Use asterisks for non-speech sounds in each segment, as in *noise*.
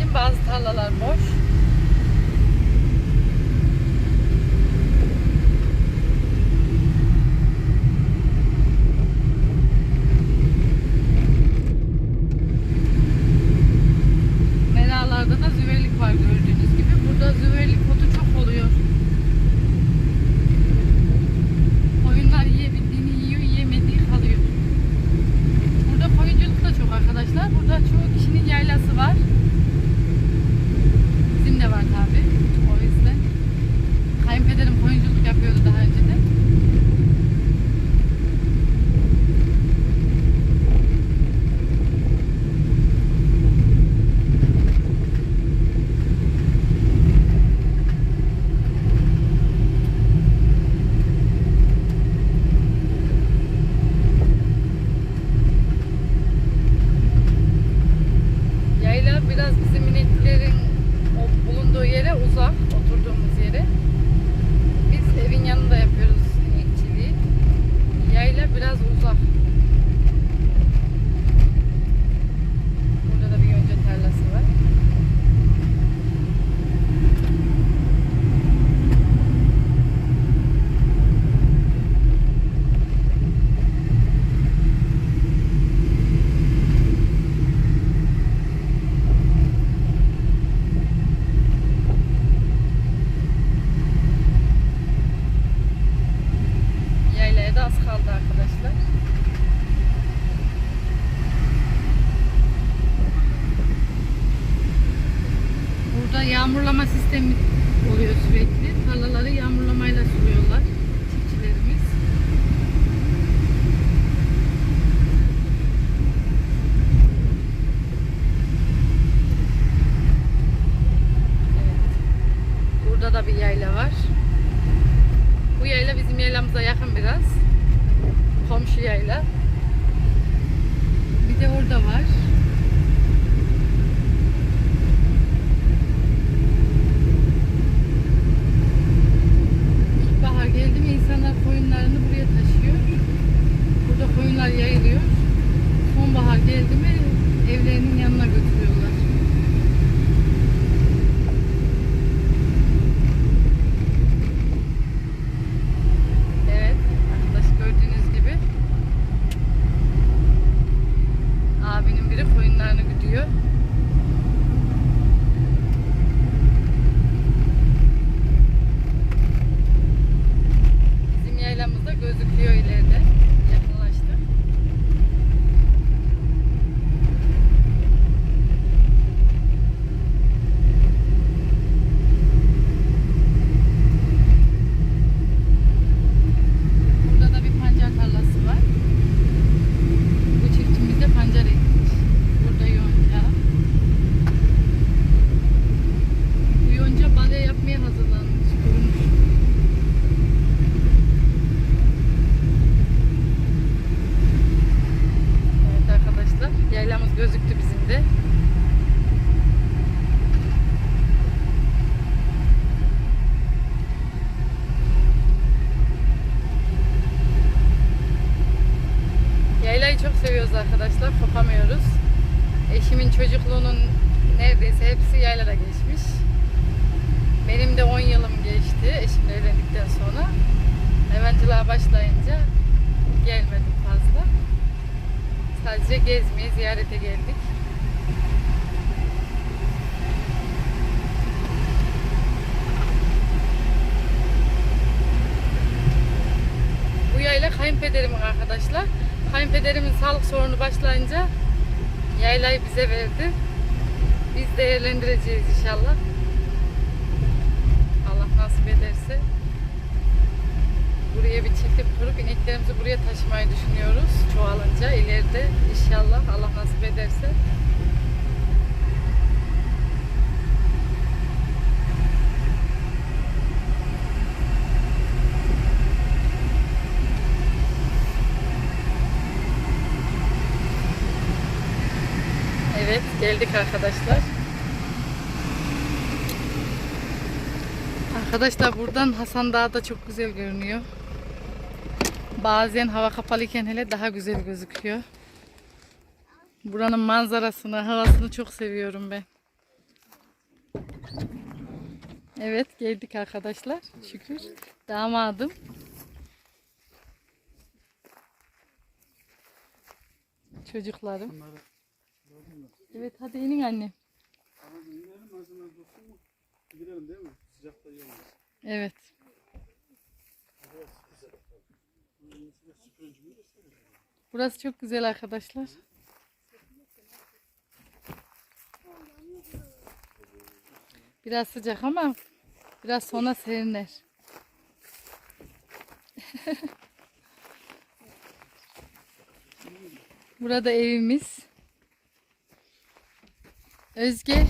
için bazı tarlalar boş. biraz bizim da az kaldı arkadaşlar. Burada yağmurlama sistemi oluyor sürekli. Tarlaları yağmur da var. geliyor ileri. kayınpederim arkadaşlar. Kayınpederimin sağlık sorunu başlayınca yaylayı bize verdi. Biz değerlendireceğiz inşallah. Allah nasip ederse. Buraya bir çiftlik kurup ineklerimizi buraya taşımayı düşünüyoruz. Çoğalınca ileride inşallah Allah nasip ederse. Geldik arkadaşlar. Arkadaşlar buradan Hasan Dağı da çok güzel görünüyor. Bazen hava kapalıyken hele daha güzel gözüküyor. Buranın manzarasını, havasını çok seviyorum ben. Evet geldik arkadaşlar. Şükür. Damadım. Çocuklarım. Evet hadi inin annem. Ama gidelim malzeme dursun mu? Gidelim değil mi? Sıcakta iyi olmaz. Evet. Burası çok güzel arkadaşlar. Biraz sıcak ama biraz sonra serinler. *laughs* Burada evimiz. Özge,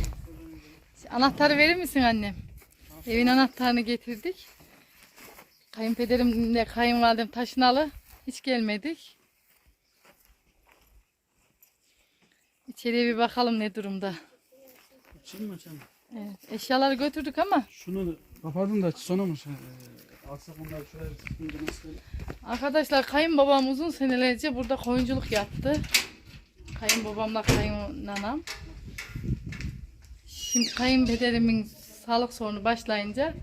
anahtarı verir misin annem? Evin anahtarını getirdik. Kayınpederimle kayınvalidem taşınalı. Hiç gelmedik. İçeriye bir bakalım ne durumda. Açayım mı açalım? Evet, eşyaları götürdük ama Şunu kapadın da sonra mı şey, e, alsak sıkıntı nasıl? arkadaşlar kayınbabam uzun senelerce burada koyunculuk yaptı. Kayınbabamla kayınanam. Şimdi kayınpederimin sağlık sorunu başlayınca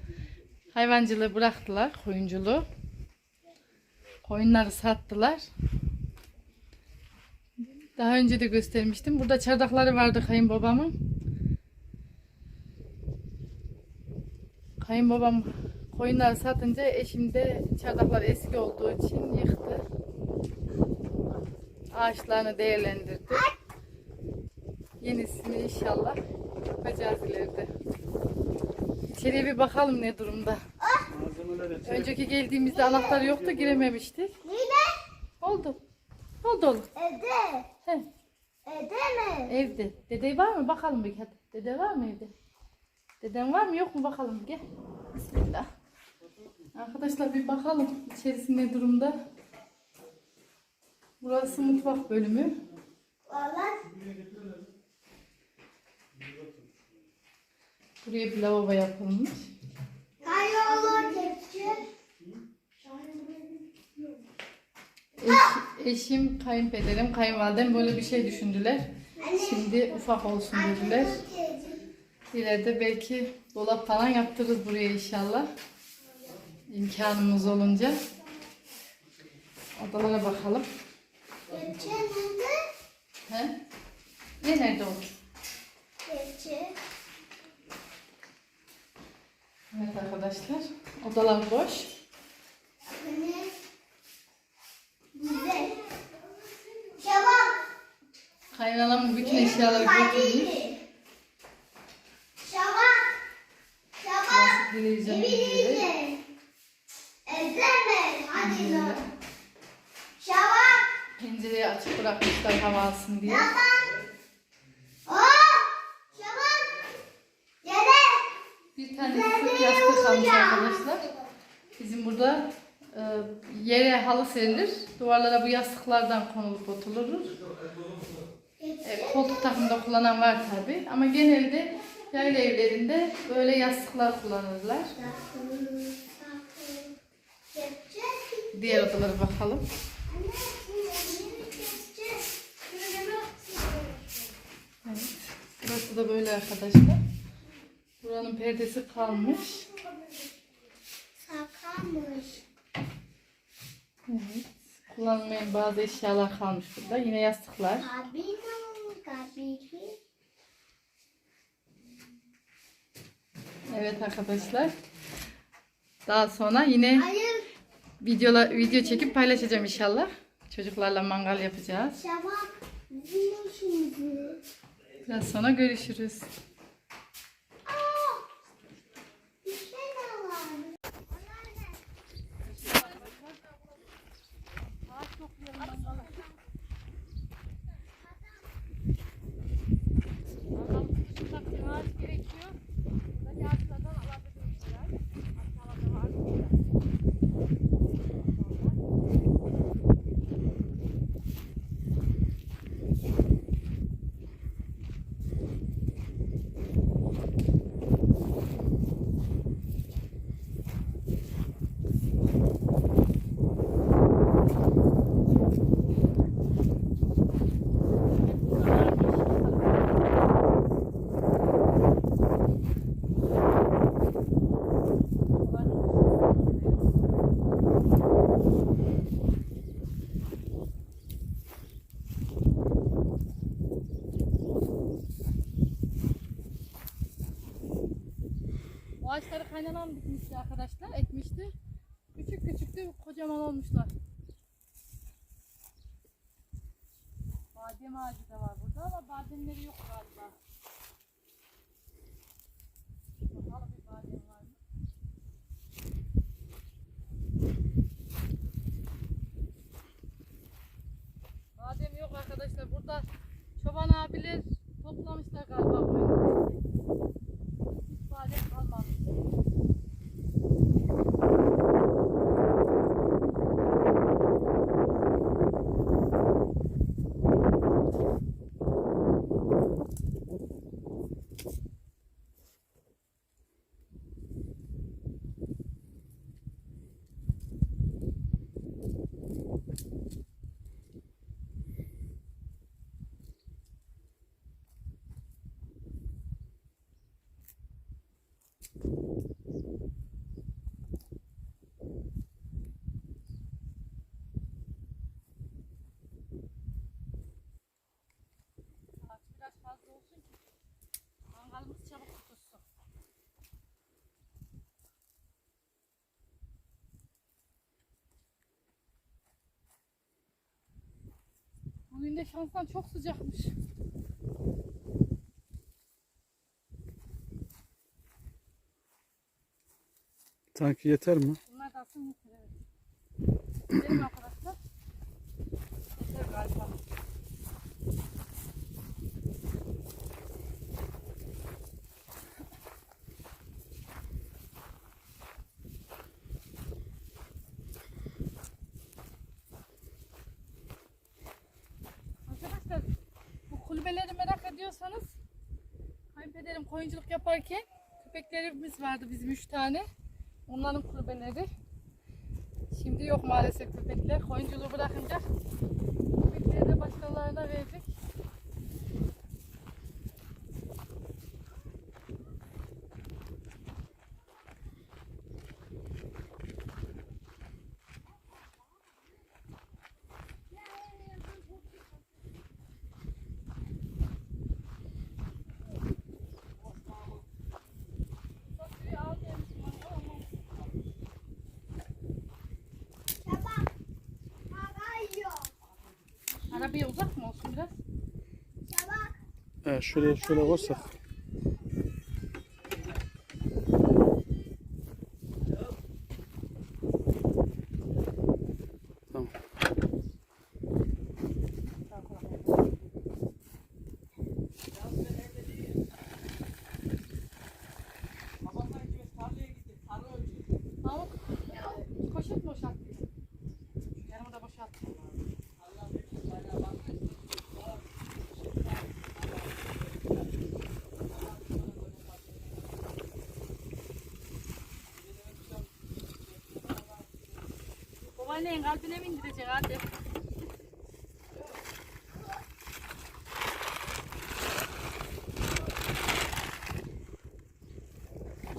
hayvancılığı bıraktılar, koyunculuğu. Koyunları sattılar. Daha önce de göstermiştim. Burada çardakları vardı kayınbabamın. Kayınbabam koyunları satınca eşim de çardaklar eski olduğu için yıktı. Ağaçlarını değerlendirdi. Yenisini inşallah yapacağız ileride. İçeriye bir bakalım ne durumda. Önceki geldiğimizde anahtar yoktu girememiştik. Oldu. Oldu oğlum. Evde. He, Evde mi? evde. Dede var mı? Bakalım bir hadi. Dede var mı evde? Deden var mı yok mu bakalım gel. Bismillah. Arkadaşlar bir bakalım içerisi ne durumda. Burası mutfak bölümü. Valla Buraya bir lavabo yapılmış. kayolu tepsi. Eş- eşim, kayınpederim, kayınvalidem böyle bir şey düşündüler. Şimdi ufak olsun dediler. İleride belki dolap falan yaptırırız buraya inşallah. İmkanımız olunca. Odalara bakalım. He? Ne nerede olur? Evet arkadaşlar. Odalar boş. Güzel. Şabak. Kaynanam bütün eşyaları götürmüş. Şabak. Şabak. Televizyon. Evde mi? Hadi lan. Şabak. Pencereyi açık bırakmışlar hava alsın diye. Yalan. Oh! Şabak. Dede. Bir tane sırt yastık kalmış arkadaşlar. Bizim burada e, yere halı serilir. Duvarlara bu yastıklardan konulup oturulur. E, koltuk takımda kullanan var tabi. Ama genelde yayla evlerinde böyle yastıklar kullanırlar. Diğer odalara bakalım. Evet. Burası da böyle arkadaşlar. Buranın perdesi kalmış. Sakalmış. Evet. Kullanılmayan bazı eşyalar kalmış burada. Yine yastıklar. Kabino, kabiki. Evet arkadaşlar. Daha sonra yine Hayır, videola, video çekip paylaşacağım inşallah. Çocuklarla mangal yapacağız. Biraz sonra görüşürüz. Ara sonra. Soğan dikmişti arkadaşlar, ekmişti. Küçük küçüktü, kocaman olmuşlar. Badem ağacı da var burada ama bademleri yok galiba. Bakalım bir badem var mı? Badem yok arkadaşlar. Burada çoban abiler toplamışlar galiba bu önündeki. Hiç badem kalmamış. Ağaç biraz fazla olsun ki mangalımız çabuk tutulsun. Bugün de şanstan çok sıcakmış. Sanki yeter mi? Bunlar da aslında yeter evet. Gidelim arkadaşlar. Yeter galiba. Arkadaşlar bu kulübeleri merak ediyorsanız kayınpederim koyunculuk yaparken köpeklerimiz vardı bizim üç tane. Onların kulübeleri. Şimdi yok maalesef köpekler. Koyunculuğu bırakınca köpekleri de başkalarına verecek. Sofyayı al demiştim ama Sabah. Hava yok. Arabaya uzak mı olsun biraz? Sabah. Evet şöyle şöyle Babaannenin kalbine mi indirecek hadi?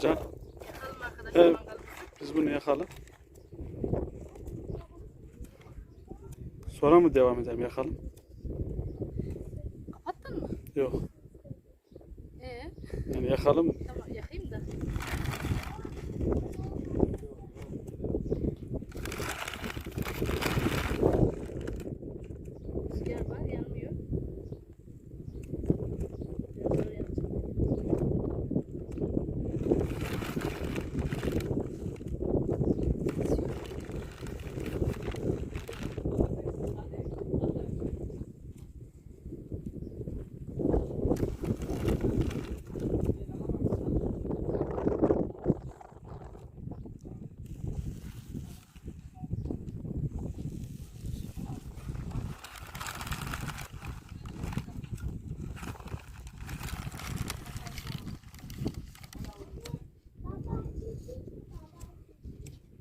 Can Evet. biz bunu yakalım. Sonra mı devam edelim yakalım? Kapattın mı? Yok. Ee, Yani yakalım. tamam yakayım da. Rüzgar var yanmıyor. Biraz daha yanacak.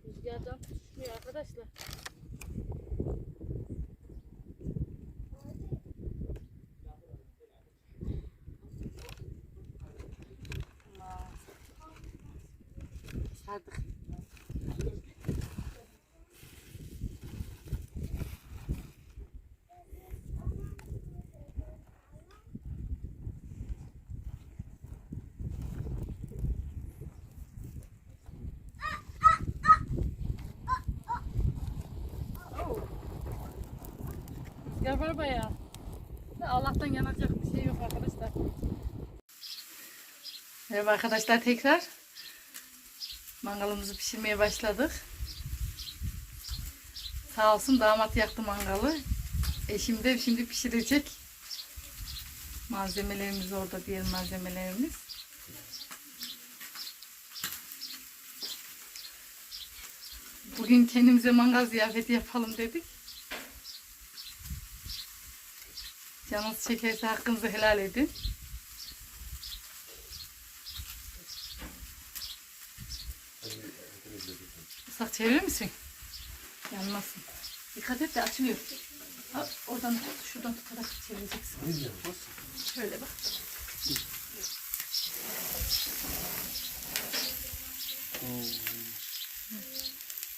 Rüzgardan tutuşmuyor arkadaşlar. Rüzgar var bayağı. Allah'tan yanacak bir şey yok arkadaşlar. Merhaba arkadaşlar tekrar. Mangalımızı pişirmeye başladık. Sağ olsun damat yaktı mangalı. Eşim de şimdi pişirecek. Malzemelerimiz orada diğer malzemelerimiz. Bugün kendimize mangal ziyafeti yapalım dedik. Canınız çekerse hakkınızı helal edin. Islak çevirir misin? Yanmasın. Dikkat et de açılıyor. Oradan tut, şuradan tutarak çevireceksin. Şöyle bak.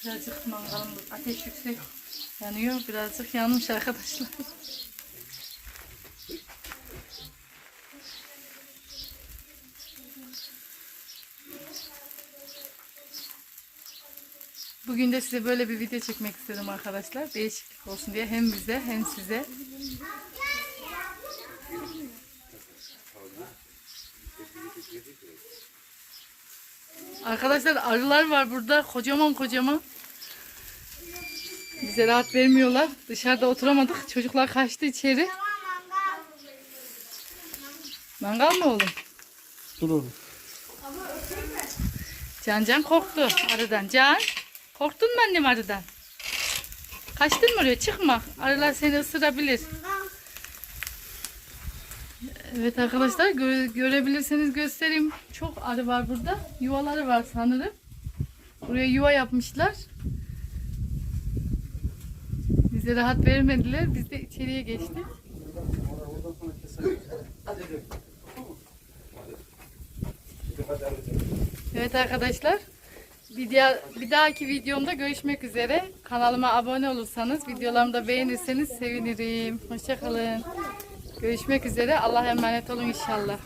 Birazcık mangalımız ateş yüksek yanıyor. Birazcık yanmış arkadaşlar. Bugün de size böyle bir video çekmek istedim arkadaşlar. Değişiklik olsun diye hem bize hem size. Arkadaşlar arılar var burada. Kocaman kocaman. Bize rahat vermiyorlar. Dışarıda oturamadık. Çocuklar kaçtı içeri. Mangal mı oğlum? Dur oğlum. Can Can korktu arıdan. Can korktun mu annem arıdan? Kaçtın mı oraya? Çıkma. Arılar seni ısırabilir. Evet arkadaşlar gö- görebilirseniz göstereyim. Çok arı var burada. Yuvaları var sanırım. Buraya yuva yapmışlar. Bize rahat vermediler. Biz de içeriye geçtik. Evet arkadaşlar. Bir, diğer, bir dahaki videomda görüşmek üzere. Kanalıma abone olursanız, videolarımı da beğenirseniz sevinirim. Hoşçakalın. Görüşmek üzere. Allah'a emanet olun inşallah.